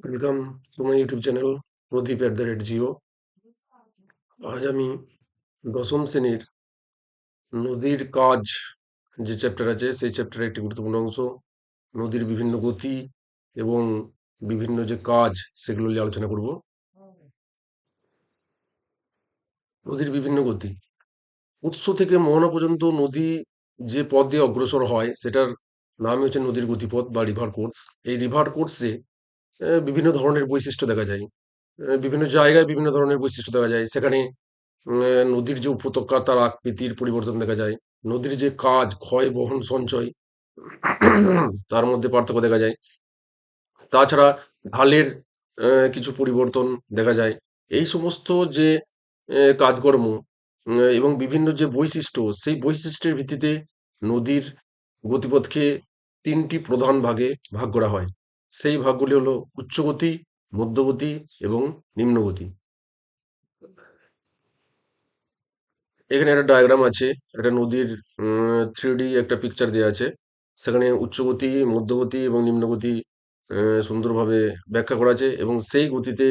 Welcome to my YouTube channel Pradip at the rate Jio আজ আমি দশম শ্রেণির নদীর কাজ যে চ্যাপ্টার আছে, সেই চ্যাপ্টারের একটি গুরুত্বপূর্ণ অংশ। নদীর বিভিন্ন গতি এবং বিভিন্ন যে কাজ, সেগুলো নিয়ে আলোচনা করব। নদীর বিভিন্ন গতি। উৎস থেকে মোহনা পর্যন্ত নদী যে পথ দিয়ে অগ্রসর হয়, সেটার নামই হচ্ছে নদীর গতিপথ বা রিভার কোর্স এই রিভার কোর্সে বিভিন্ন ধরনের বৈশিষ্ট্য দেখা যায়। বিভিন্ন জায়গায় বিভিন্ন ধরনের বৈশিষ্ট্য দেখা যায়। সেখানে নদীর যে উপত্যকা, তার আকৃতির পরিবর্তন দেখা যায়। নদীর যে কাজ, ক্ষয়, বহন, সঞ্চয়, তার মধ্যে পার্থক্য দেখা যায়। তাছাড়া ঢালের কিছু পরিবর্তন দেখা যায়। এই সমস্ত যে কাজকর্ম এবং বিভিন্ন যে বৈশিষ্ট্য, সেই বৈশিষ্ট্যের ভিত্তিতে নদীর গতিপথকে তিনটি প্রধান ভাগে ভাগ করা হয়। সেই ভাগগুলি হলো উচ্চগতি, মধ্যগতি এবং নিম্নগতি। এখানে একটা ডায়াগ্রাম আছে, একটা নদীর থ্রি একটা পিকচার দেওয়া আছে। সেখানে উচ্চগতি, মধ্যগতি এবং নিম্নগতি সুন্দরভাবে ব্যাখ্যা করা আছে এবং সেই গতিতে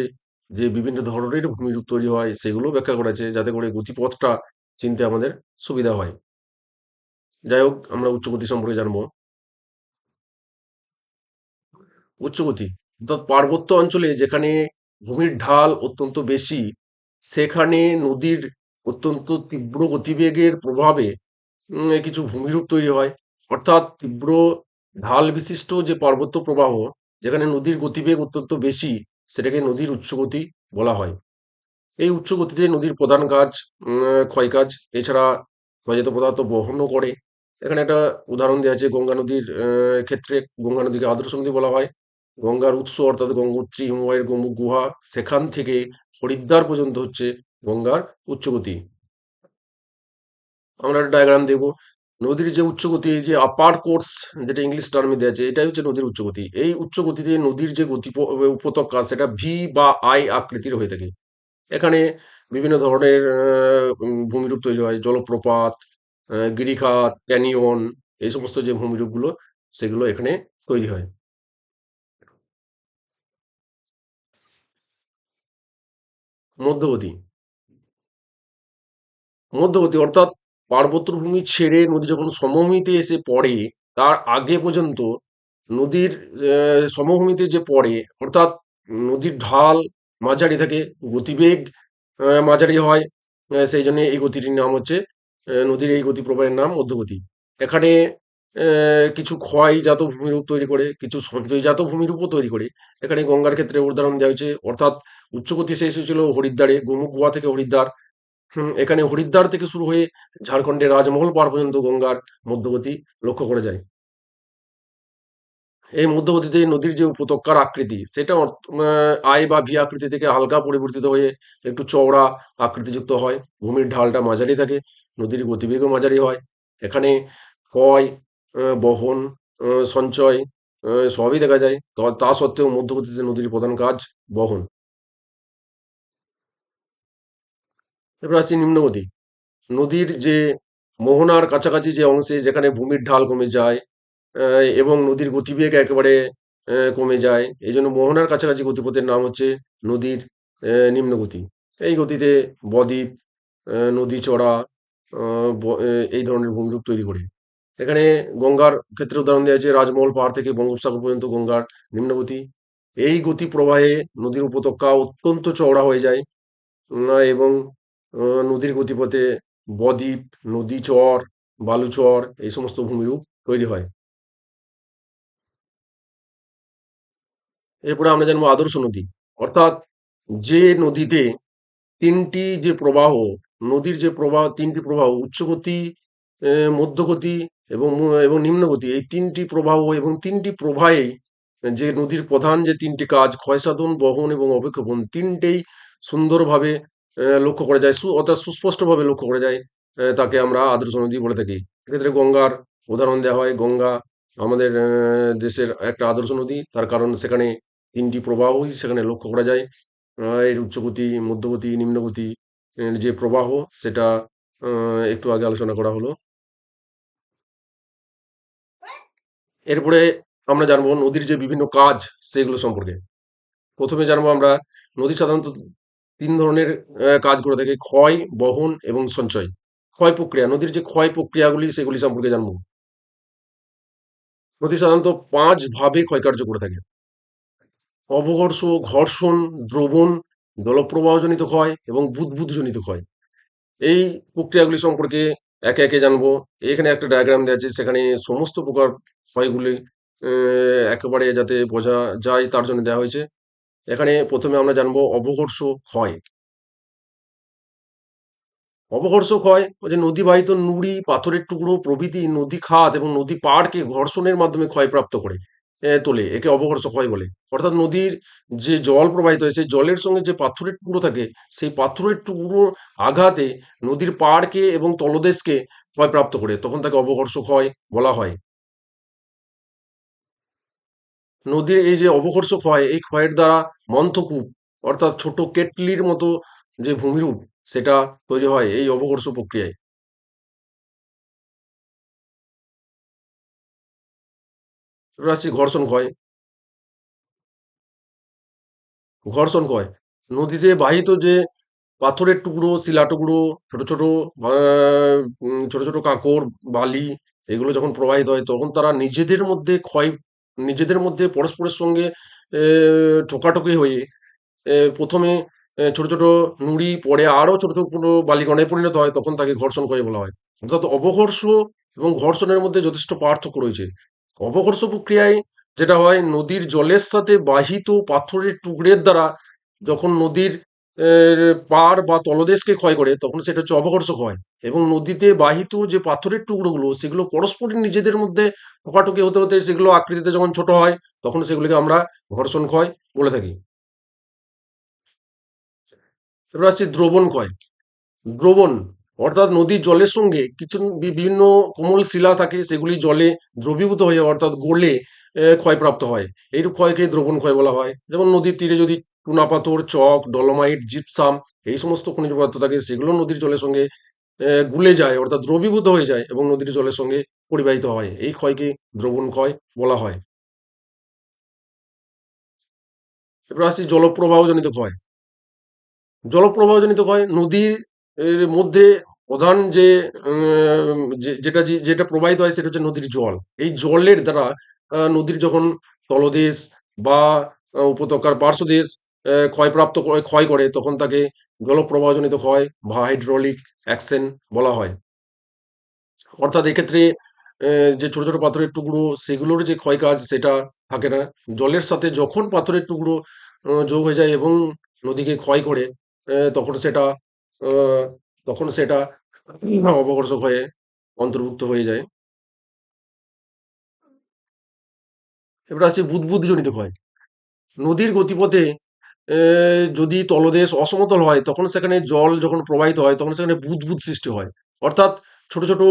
যে বিভিন্ন ধরনের ভূমিরূপ তৈরি হয় সেগুলো ব্যাখ্যা করা আছে যাতে করে গতিপথটা চিনতে আমাদের সুবিধা হয়। যাই হোক, আমরা উচ্চগতি সম্পর্কে জানব। উচ্চগতি। অর্থাৎ পার্বত্য অঞ্চলে যেখানে ভূমির ঢাল অত্যন্ত বেশি, সেখানে নদীর অত্যন্ত তীব্র গতিবেগের প্রভাবে কিছু ভূমিরূপ তৈরি হয়। অর্থাৎ তীব্র ঢাল বিশিষ্ট যে পার্বত্য প্রবাহ, যেখানে নদীর গতিবেগ অত্যন্ত বেশি, সেটাকে নদীর উচ্চগতি বলা হয়। এই উচ্চগতিতে নদীর প্রধান কাজ ক্ষয় কাজ, এছাড়া ক্ষয়জাত পদার্থ বহনও করে। এখানে একটা উদাহরণ দেওয়া আছে, গঙ্গা নদীর ক্ষেত্রে গঙ্গা নদীকে আদর্শ নদী বলা হয়। গঙ্গার উৎস অর্থাৎ গঙ্গোত্রী, হিমবাহের গুহা, সেখান থেকে হরিদ্বার পর্যন্ত হচ্ছে গঙ্গার উচ্চগতি। আমরা একটা ডায়াগ্রাম দেব। নদীর যে উচ্চগতি, যে আপার কোর্স যেটা ইংলিশ টার্মে দেওয়া আছে, এটাই হচ্ছে নদীর উচ্চগতি। এই উচ্চগতিতে নদীর যে গতি উপত্যকা, সেটা ভি বা আই আকৃতির হয়ে থাকে। এখানে বিভিন্ন ধরনের ভূমিরূপ তৈরি হয়। জলপ্রপাত গিরিখাত, ক্যানিয়ন, এই সমস্ত যে ভূমিরূপগুলো, সেগুলো এখানে তৈরি হয়। মধ্যগতি মধ্যগতি অর্থাৎ পার্বত্য ভূমি ছেড়ে নদী যখন সমভূমিতে এসে পড়ে, তার আগে পর্যন্ত নদীর সমভূমিতে যে পড়ে, অর্থাৎ নদীর ঢাল মাঝারি থাকে, গতিবেগ মাঝারি হয় সেই জন্য এই গতিটির নাম হচ্ছে নদীর এই গতি প্রবাহের নাম মধ্যগতি এখানে কিছু ক্ষয়জাত ভূমিরূপ তৈরি করে কিছু সঞ্চয়জাত ভূমিরূপও তৈরি করে। এখানে গঙ্গার ক্ষেত্রে উদাহরণ দেওয়া হয়েছে অর্থাৎ উচ্চগতি শেষ হয়েছিল হরিদ্বারে গোমুখ গুহা থেকে হরিদ্বার। এখানে হরিদ্বার থেকে শুরু হয়ে ঝাড়খণ্ডের রাজমহল পার পর্যন্ত গঙ্গার মধ্যগতি লক্ষ্য করা যায়। এই মধ্যগতিতে নদীর যে উপত্যকার আকৃতি সেটা আই বা ভি আকৃতি থেকে হালকা পরিবর্তিত হয়ে একটু চওড়া আকৃতিযুক্ত হয়। ভূমির ঢালটা মাঝারি থাকে নদীর গতিবেগও মাঝারি হয়। এখানে আহ, বহন সঞ্চয় সবই দেখা যায়। তা- সত্ত্বেও মধ্যগতিতে নদীর প্রধান কাজ বহন। এবার আসছি নিম্নগতি নদীর যে মোহনার কাছাকাছি যে অংশে যেখানে ভূমির ঢাল কমে যায় এবং নদীর গতিবেগ একেবারে কমে যায়, এই জন্য মোহনার কাছাকাছি গতিপথের নাম হচ্ছে নদীর নিম্নগতি এই গতিতে বদ্বীপ নদী চড়া এই ধরনের ভূমিরূপ তৈরি করে। এখানে গঙ্গার ক্ষেত্রে উদাহরণ দেওয়া আছে রাজমহল পাহাড় থেকে বঙ্গোপসাগর পর্যন্ত গঙ্গার নিম্নগতি। এই গতি প্রবাহে নদীর উপত্যকা অত্যন্ত চওড়া হয়ে যায় এবং নদীর গতিপথে বদ্বীপ, নদী চর বালুচর এই সমস্ত ভূমিরূপ তৈরি হয়। এরপরে আমরা জানব আদর্শ নদী। অর্থাৎ যে নদীতে তিনটি যে প্রবাহ, নদীর যে প্রবাহ, তিনটি প্রবাহ, উচ্চগতি মধ্যগতি এবং এবং নিম্নগতি, এই তিনটি প্রবাহ এবং তিনটি প্রবাহেই যে নদীর প্রধান যে তিনটি কাজ ক্ষয়সাধন বহন এবং অবক্ষেপণ তিনটেই সুন্দরভাবে লক্ষ্য করা যায়। সু, অর্থাৎ সুস্পষ্টভাবে লক্ষ্য করা যায় তাকে আমরা আদর্শ নদী বলে থাকি। এক্ষেত্রে গঙ্গার উদাহরণ দেওয়া হয়। গঙ্গা আমাদের দেশের একটা আদর্শ নদী। তার কারণ সেখানে তিনটি প্রবাহই সেখানে লক্ষ্য করা যায়। এর উচ্চগতি, মধ্যগতি, নিম্নগতি যে প্রবাহ, সেটা একটু আগে আলোচনা করা হলো। এরপরে আমরা জানব নদীর যে বিভিন্ন কাজ, সেগুলো সম্পর্কে। প্রথমে জানব আমরা নদী সাধারণত তিন ধরনের কাজ করে থাকে, ক্ষয়, বহন এবং সঞ্চয়। ক্ষয় প্রক্রিয়া, নদীর যে ক্ষয় প্রক্রিয়াগুলি, সেগুলি সম্পর্কে জানব। নদী সাধারণত পাঁচ ভাবে ক্ষয়কার্য করে থাকে। অবঘর্ষ, ঘর্ষণ, দ্রবণ, জলপ্রবাহজনিত ক্ষয় এবং বুদবুদজনিত ক্ষয়। এই প্রক্রিয়াগুলি সম্পর্কে একে একে জানব। এখানে একটা ডায়াগ্রাম দেওয়া আছে, সেখানে সমস্ত প্রকার ক্ষয়গুলি একেবারে যাতে বোঝা যায়, তার জন্য দেওয়া হয়েছে। এখানে প্রথমে আমরা জানব অবঘর্ষ ক্ষয়। অবঘর্ষ ক্ষয় যে নদীবাহিত নুড়ি, পাথরের টুকরো, প্রভৃতি নদী খাত এবং নদী পাড়কে ঘর্ষণের মাধ্যমে ক্ষয়প্রাপ্ত করে। তোলে, একে অবঘর্ষ ক্ষয় বলে? অর্থাৎ নদীর যে জল প্রবাহিত হয় সেই জলের সঙ্গে যে পাথরের টুকরো থাকে, সেই পাথরের টুকরোর আঘাতে নদীর পাড়কে এবং তলদেশকে ক্ষয়প্রাপ্ত করে, তখন তাকে অবঘর্ষ ক্ষয় বলা হয়। নদীর এই যে অবঘর্ষ ক্ষয়, এই ক্ষয়ের দ্বারা মন্থকূপ, অর্থাৎ ছোট কেটলির মতো যে ভূমিরূপ, সেটা তৈরি হয় এই অবঘর্ষ প্রক্রিয়ায়। আসছি ঘর্ষণ ক্ষয় ঘর্ষণ ক্ষয় নদীতে বাহিত যে পাথরের টুকরো, শিলা টুকরো, ছোট ছোট ছোট ছোট কাঁকড়, বালি, এগুলো যখন প্রবাহিত হয়, তখন তারা নিজেদের মধ্যে ক্ষয়, নিজেদের মধ্যে পরস্পরের সঙ্গে ঠোকাঠুকি হয়ে প্রথমে ছোট ছোট নুড়ি পরে আরও ছোট ছোট বালিকণায় পরিণত হয়, তখন তাকে ঘর্ষণ ক্ষয় বলা হয়। অর্থাৎ অবঘর্ষ এবং ঘর্ষণের মধ্যে যথেষ্ট পার্থক্য রয়েছে। অবঘর্ষ প্রক্রিয়ায় যেটা হয়, নদীর জলের সাথে বাহিত পাথরের টুকরের দ্বারা যখন নদীর পাড় বা তলদেশকে ক্ষয় করে, তখন সেটা হচ্ছে অবঘর্ষ ক্ষয় এবং নদীতে বাহিত যে পাথরের টুকরোগুলো, সেগুলো পরস্পরই নিজেদের মধ্যে ঠোকাঠুকি হতে হতে সেগুলো আকৃতিতে যখন ছোট হয়, তখন সেগুলিকে আমরা ঘর্ষণ ক্ষয় বলে থাকি। এবার আসছি দ্রবণ ক্ষয়। দ্রবণ অর্থাৎ নদীর জলের সঙ্গে কিছু বিভিন্ন কোমল শিলা থাকে, সেগুলি জলে দ্রবীভূত হয়ে অর্থাৎ গলে ক্ষয়প্রাপ্ত হয়। এইরূপ ক্ষয়কে দ্রবণ ক্ষয় বলা হয়। যেমন নদীর তীরে যদি চুনাপাথর চক, ডলোমাইট, জিপসাম এই সমস্ত খনিজ পদার্থ থাকে, সেগুলো নদীর জলের সঙ্গে গুলে যায়, অর্থাৎ দ্রবীভূত হয়ে যায় এবং নদীর জলের সঙ্গে পরিবাহিত হয়। এই ক্ষয়কে দ্রবণ ক্ষয় বলা হয়। এবার আসছি জলপ্রবাহজনিত ক্ষয়। জলপ্রবাহজনিত ক্ষয় নদীর এর মধ্যে প্রধান যে যেটা যেটা প্রবাহিত হয় সেটা হচ্ছে নদীর জল। এই জলের দ্বারা নদীর যখন তলদেশ বা উপত্যকার পার্শ্বদেশ ক্ষয়প্রাপ্ত ক্ষয় করে, তখন তাকে জলপ্রবাহজনিত ক্ষয় বা হাইড্রোলিক অ্যাকশন বলা হয়। অর্থাৎ এক্ষেত্রে যে ছোট ছোট পাথরের টুকরো, সেগুলোর যে ক্ষয় কাজ সেটা থাকে না। জলের সাথে যখন পাথরের টুকরো যোগ হয়ে যায় এবং নদীকে ক্ষয় করে তখন সেটা তখন সেটা অবকর্ষক হয়ে অন্তর্ভুক্ত হয়ে যায়। এবার আসছে বুদবুদজনিত ক্ষয়। নদীর গতিপথে যদি তলদেশ অসমতল হয়, তখন সেখানে জল যখন প্রবাহিত হয়, তখন সেখানে বুদবুদ সৃষ্টি হয়। অর্থাৎ ছোট ছোট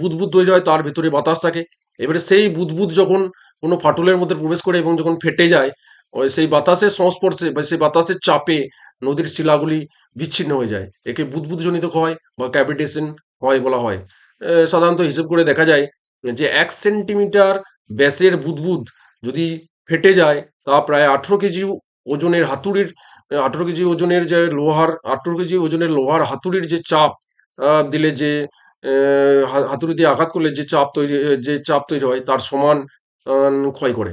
বুদবুদ তৈরি হয়, তার ভিতরে বাতাস থাকে। এবারে সেই বুদবুদ যখন কোনো ফাটলের মধ্যে প্রবেশ করে এবং যখন ফেটে যায় ওই সেই বাতাসের সংস্পর্শে বা সেই বাতাসের চাপে নদীর শিলাগুলি বিচ্ছিন্ন হয়ে যায়। একে বুদবুদজনিত ক্ষয় বা ক্যাভিটেশন ক্ষয় বলা হয়। সাধারণত হিসেব করে দেখা যায় যে এক সেন্টিমিটার ব্যাসের বুদবুদ যদি ফেটে যায়, তা প্রায় আঠেরো কেজি ওজনের হাতুড়ির আঠেরো কেজি ওজনের যে লোহার, আঠেরো কেজি ওজনের লোহার হাতুড়ির যে চাপ দিলে যে হাতুড়ি দিয়ে আঘাত করলে যে চাপ তৈরি যে চাপ তৈরি হয়, তার সমান ক্ষয় করে।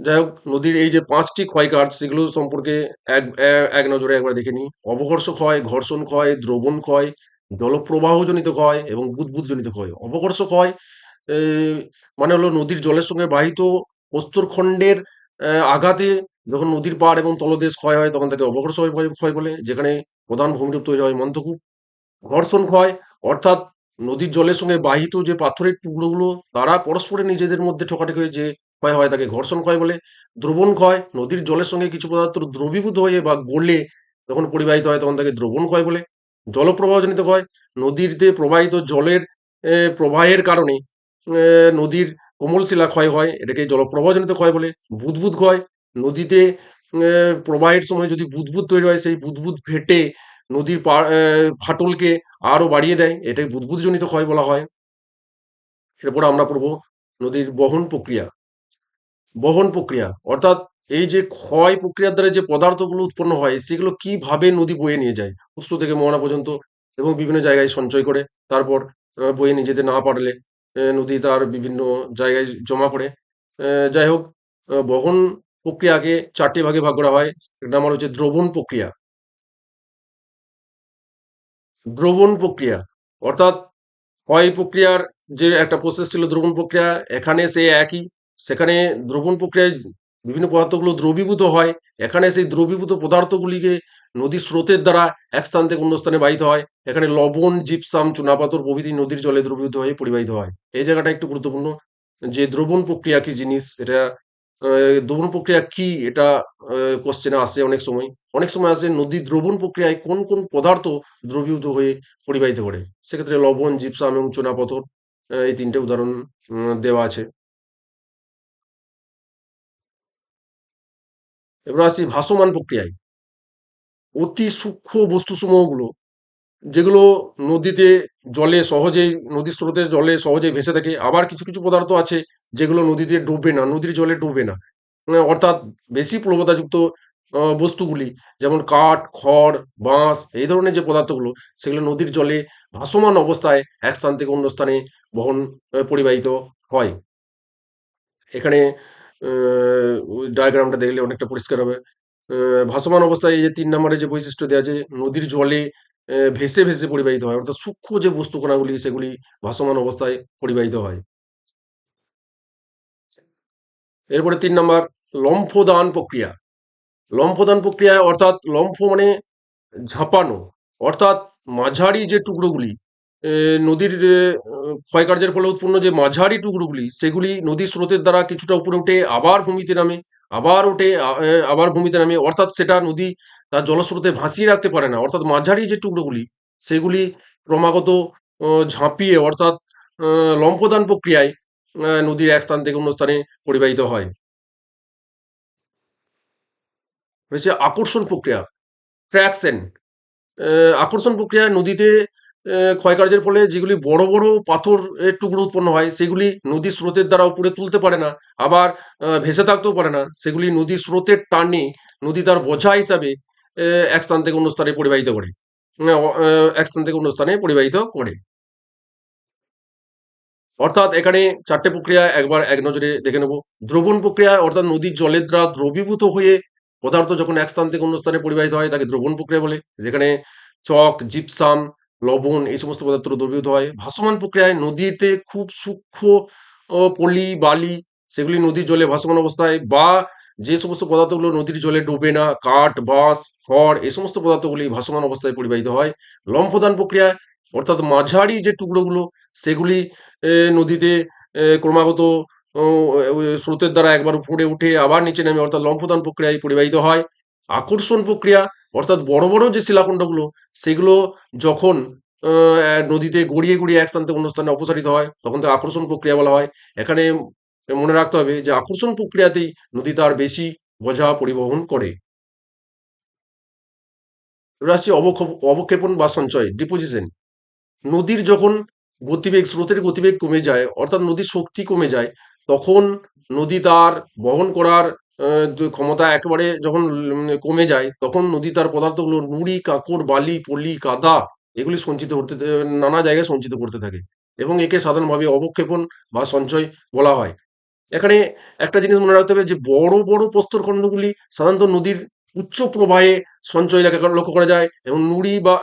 যাই হোক, নদীর এই যে পাঁচটি ক্ষয়কাজ সেগুলো সম্পর্কে এক এক নজরে একবার দেখে নিই। অবঘর্ষ ক্ষয়, ঘর্ষণ ক্ষয়, দ্রবণ ক্ষয়, জলপ্রবাহজনিত ক্ষয় এবং বুদবুদজনিত ক্ষয়। অবঘর্ষ ক্ষয় মানে হলো নদীর জলের সঙ্গে বাহিত প্রস্তরখণ্ডের আঘাতে যখন নদীর পাড় এবং তলদেশ ক্ষয় হয়, তখন তাকে অবঘর্ষ ক্ষয় বলে যেখানে প্রধান ভূমিরূপ তৈরি হয় মন্থকূপ ঘর্ষণ ক্ষয়, অর্থাৎ নদীর জলের সঙ্গে বাহিত যে পাথরের টুকরোগুলো, তারা পরস্পরের নিজেদের মধ্যে ঠোকাঠুকি হয়ে যে ক্ষয় হয়, তাকে ঘর্ষণ ক্ষয় বলে। দ্রবণ ক্ষয়, নদীর জলের সঙ্গে কিছু পদার্থ দ্রবীভূত হয়ে বা গলে যখন পরিবাহিত হয় তখন তাকে দ্রবণ ক্ষয় বলে। জলপ্রবাহজনিত ক্ষয়, নদীতে প্রবাহিত জলের প্রবাহের কারণে নদীর কোমল শিলা ক্ষয় হয়, এটাকে জলপ্রবাহজনিত ক্ষয় বলে। বুদবুদ ক্ষয়, নদীতে প্রবাহের সময় যদি বুদবুদ তৈরি হয়, সেই বুদবুদ ফেটে নদীর ফাটলকে আরও বাড়িয়ে দেয়, এটাকে বুদবুদজনিত ক্ষয় বলা হয়। এরপর আমরা পড়ব নদীর বহন প্রক্রিয়া। বহন প্রক্রিয়া, অর্থাৎ এই যে ক্ষয় প্রক্রিয়ার দ্বারা যে পদার্থগুলো উৎপন্ন হয়, সেগুলো কীভাবে নদী বয়ে নিয়ে যায়? উৎস থেকে মোহনা পর্যন্ত এবং বিভিন্ন জায়গায় সঞ্চয় করে, তারপর বয়ে নিয়ে যেতে না পারলে নদী তার বিভিন্ন জায়গায় জমা করে যাই হোক বহন প্রক্রিয়াকে চারটি ভাগে ভাগ করা হয়। আমার হচ্ছে দ্রবণ প্রক্রিয়া। দ্রবণ প্রক্রিয়া, অর্থাৎ ক্ষয় প্রক্রিয়ার যে একটা প্রসেস ছিল, দ্রবণ প্রক্রিয়া, এখানে সে একই সেখানে দ্রবণ প্রক্রিয়ায় বিভিন্ন পদার্থগুলো দ্রবীভূত হয়। এখানে সেই দ্রবীভূত পদার্থগুলিকে নদীর স্রোতের দ্বারা এক স্থান থেকে অন্য স্থানে বাহিত হয়। এখানে লবণ, জিপসাম, চুনাপাথর প্রভৃতি নদীর জলে দ্রবীভূত হয়ে পরিবাহিত হয়। এই জায়গাটা একটু গুরুত্বপূর্ণ। যে দ্রবণ প্রক্রিয়া কি জিনিস? এটা দ্রবণ প্রক্রিয়া কি? এটা কোশ্চেনে আসে অনেক সময়। অনেক সময় আসে নদীর দ্রবণ প্রক্রিয়ায় কোন কোন পদার্থ দ্রবীভূত হয়ে পরিবাহিত করে? সেক্ষেত্রে লবণ, জিপসাম এবং চুনাপাথর এই তিনটে উদাহরণ দেওয়া আছে। এবার আসি ভাসমান প্রক্রিয়ায়। অতি সূক্ষ্ম বস্তুসমূহগুলো যেগুলো নদীতে জলে সহজেই নদীর স্রোতের জলে সহজেই ভেসে থাকে আবার কিছু কিছু পদার্থ আছে যেগুলো নদীতে ডুববে না নদীর জলে ডুববে না। মানে অর্থাৎ বেশি প্লবতাযুক্ত আহ, বস্তুগুলি যেমন কাঠ খড় বাঁশ এই ধরনের যে পদার্থগুলো সেগুলো নদীর জলে ভাসমান অবস্থায় এক স্থান থেকে অন্য স্থানে বহন পরিবাহিত হয়। এখানে ডায়াগ্রামটা দেখলে অনেকটা পরিষ্কার হবে। ভাসমান অবস্থায় এই যে তিন নম্বরে যে বৈশিষ্ট্য দেওয়া আছে, নদীর জলে ভেসে ভেসে পরিবাহিত হয়। অর্থাৎ সূক্ষ্ম যে বস্তু বস্তুকণাগুলি, সেগুলি ভাসমান অবস্থায় পরিবাহিত হয়। এরপরে তিন নম্বর, লম্ফদান প্রক্রিয়া। লম্ফদান প্রক্রিয়া অর্থাৎ লম্ফ মানে ঝাঁপানো। অর্থাৎ মাঝারি যে টুকরোগুলি নদীর ক্ষয়কার্যের ফলে উৎপন্ন যে মাঝারি টুকরোগুলি সেগুলি নদীর স্রোতের দ্বারা কিছুটা উপরে উঠে আবার ভূমিতে নামে আবার এ, আবার ভূমিতে নামে। অর্থাৎ সেটা নদী তার জলস্রোতে ভাসিয়ে রাখতে পারে না। অর্থাৎ মাঝারি যে টুকরোগুলি সেগুলি ক্রমাগত ঝাঁপিয়ে অর্থাৎ আহ, লম্ফদান প্রক্রিয়ায় নদীর এক স্থান থেকে অন্য স্থানে পরিবাহিত হয়। হচ্ছে আকর্ষণ প্রক্রিয়া ট্র্যাকশন। আকর্ষণ প্রক্রিয়া নদীতে ক্ষয়কার্যের ফলে যেগুলি বড় বড় পাথর টুকরো উৎপন্ন হয়, সেগুলি নদীর স্রোতের দ্বারা উপরে তুলতে পারে না, আবার ভেসে থাকতেও পারে না, সেগুলি নদীর স্রোতের টানে নদী তার বোঝা হিসাবে এক স্থান থেকে অন্য স্থানে পরিবাহিত করে এক স্থান থেকে অন্য স্থানে পরিবাহিত করে। অর্থাৎ এখানে চারটে প্রক্রিয়া, একবার এক নজরে দেখে নেব। দ্রবণ প্রক্রিয়া, অর্থাৎ নদীর জলের দ্বারা দ্রবীভূত হয়ে পদার্থ যখন এক স্থান থেকে অন্য স্থানে পরিবাহিত হয়, তাকে দ্রবণ প্রক্রিয়া বলে, যেখানে চক, জিপসাম লবণ এই সমস্ত পদার্থ দ্রবীভূত হয়। ভাসমান প্রক্রিয়ায় নদীতে খুব সূক্ষ্ম পলি, বালি সেগুলি নদীর জলে ভাসমান অবস্থায় বা যে সমস্ত পদার্থগুলো নদীর জলে ডোবে না, কাঠ, বাঁশ, খড় এই সমস্ত পদার্থগুলি ভাসমান অবস্থায় পরিবাহিত হয়। লম্ফদান প্রক্রিয়া অর্থাৎ মাঝারি যে টুকরোগুলো সেগুলি নদীতে ক্রমাগত স্রোতের দ্বারা একবার উপরে উঠে আবার নিচে নামে অর্থাৎ লম্ফদান প্রক্রিয়ায় পরিবাহিত হয়। আকর্ষণ প্রক্রিয়া, অর্থাৎ বড় বড় যে শিলাখণ্ডগুলো, সেগুলো যখন নদীতে গড়িয়ে গড়িয়ে এক স্থান থেকে অন্য স্থানে অপসারিত হয়, তখন তাকে আকর্ষণ প্রক্রিয়া বলা হয়। এখানে মনে রাখতে হবে যে আকর্ষণ প্রক্রিয়াতেই নদী তার বেশি বোঝা পরিবহন করে। অবক্ষেপ অবক্ষেপণ বা সঞ্চয় ডিপোজিশন নদীর যখন গতিবেগ, স্রোতের গতিবেগ কমে যায়, অর্থাৎ নদীর শক্তি কমে যায়, তখন নদী তার বহন করার ক্ষমতা একেবারে যখন কমে যায়, তখন নদী তার পদার্থগুলো নুড়ি, কাঁকড়, বালি, পলি, কাদা এগুলি সঞ্চিত করতে, নানা জায়গায় সঞ্চিত করতে থাকে এবং একে সাধারণভাবে অবক্ষেপণ বা সঞ্চয় বলা হয়। এখানে একটা জিনিস মনে রাখতে হবে যে, বড় বড় প্রস্তরখণ্ডগুলি সাধারণত নদীর উচ্চ প্রবাহে সঞ্চয় লেখা, লক্ষ্য করা যায় এবং নুড়ি বা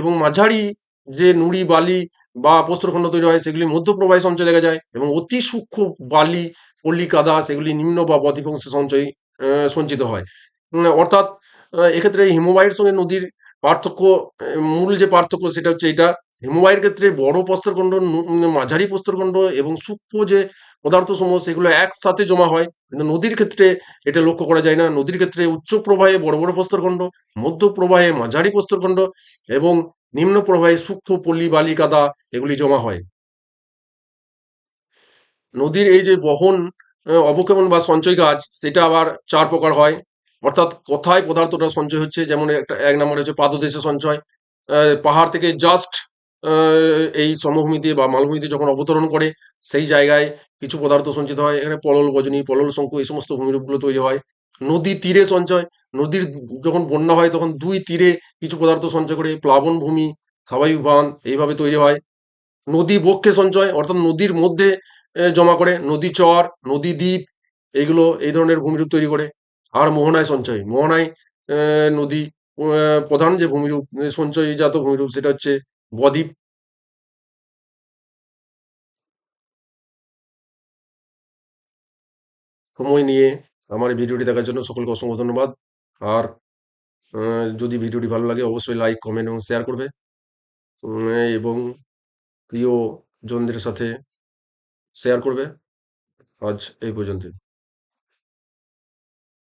এবং মাঝারি যে নুড়ি, বালি বা প্রস্তরখণ্ড তৈরি হয়, সেগুলি মধ্য প্রবাহে সঞ্চয় দেখা যায় এবং অতি সূক্ষ্ম বালি পল্লী কাদা সেগুলি নিম্ন বা বদ্বীপাংশে সঞ্চয় সঞ্চিত হয়। অর্থাৎ এক্ষেত্রে হিমবাহের সঙ্গে নদীর পার্থক্য মূল যে পার্থক্য সেটা হচ্ছে এটা। হিমবাহের ক্ষেত্রে বড় প্রস্তরখণ্ড মাঝারি প্রস্তরখণ্ড এবং সূক্ষ্ম যে পদার্থসমূহ, সেগুলো একসাথে জমা হয়। কিন্তু নদীর ক্ষেত্রে এটা লক্ষ্য করা যায় না। নদীর ক্ষেত্রে উচ্চ প্রবাহে বড় বড় প্রস্তরখণ্ড মধ্য প্রবাহে মাঝারি প্রস্তরখণ্ড এবং নিম্ন প্রবাহে সূক্ষ্ম পল্লী বালি কাদা এগুলি জমা হয়। নদীর এই যে বহন আহ, অবক্ষেপণ বা সঞ্চয় কাজ সেটা আবার চার প্রকার হয়। অর্থাৎ কোথায় পদার্থটা সঞ্চয় হচ্ছে যেমন একটা এক নম্বরে হচ্ছে পাদদেশে সঞ্চয়। পাহাড় থেকে জাস্ট এই সমভূমিতে বা মালভূমিতে যখন অবতরণ করে সেই জায়গায় কিছু পদার্থ সঞ্চিত হয়। এখানে পলল বজনী পলল শঙ্কু এই সমস্ত ভূমিরূপগুলো তৈরি হয়। নদী তীরে সঞ্চয়, নদীর যখন বন্যা হয় তখন দুই তীরে কিছু পদার্থ সঞ্চয় করে, প্লাবন ভূমি, স্বাভাবিক বাঁধ এইভাবে তৈরি হয়। নদী বক্ষে সঞ্চয়, অর্থাৎ নদীর মধ্যে জমা করে, নদী চর, নদী দ্বীপ, এগুলো এই ধরনের ভূমিরূপ তৈরি করে, আর মোহনায় সঞ্চয়। মোহনায় নদী প্রধান যে ভূমিরূপ সঞ্চয়জাত ভূমিরূপ সেটা হচ্ছে বদ্বীপ। সময় নিয়ে আমার এই ভিডিওটি দেখার জন্য সকলকে অসংখ্য ধন্যবাদ। আর যদি ভিডিওটি ভালো লাগে অবশ্যই লাইক, কমেন্ট এবং শেয়ার করবে। এবং প্রিয় জনদের সাথে শেয়ার করবে। আজ এই পর্যন্ত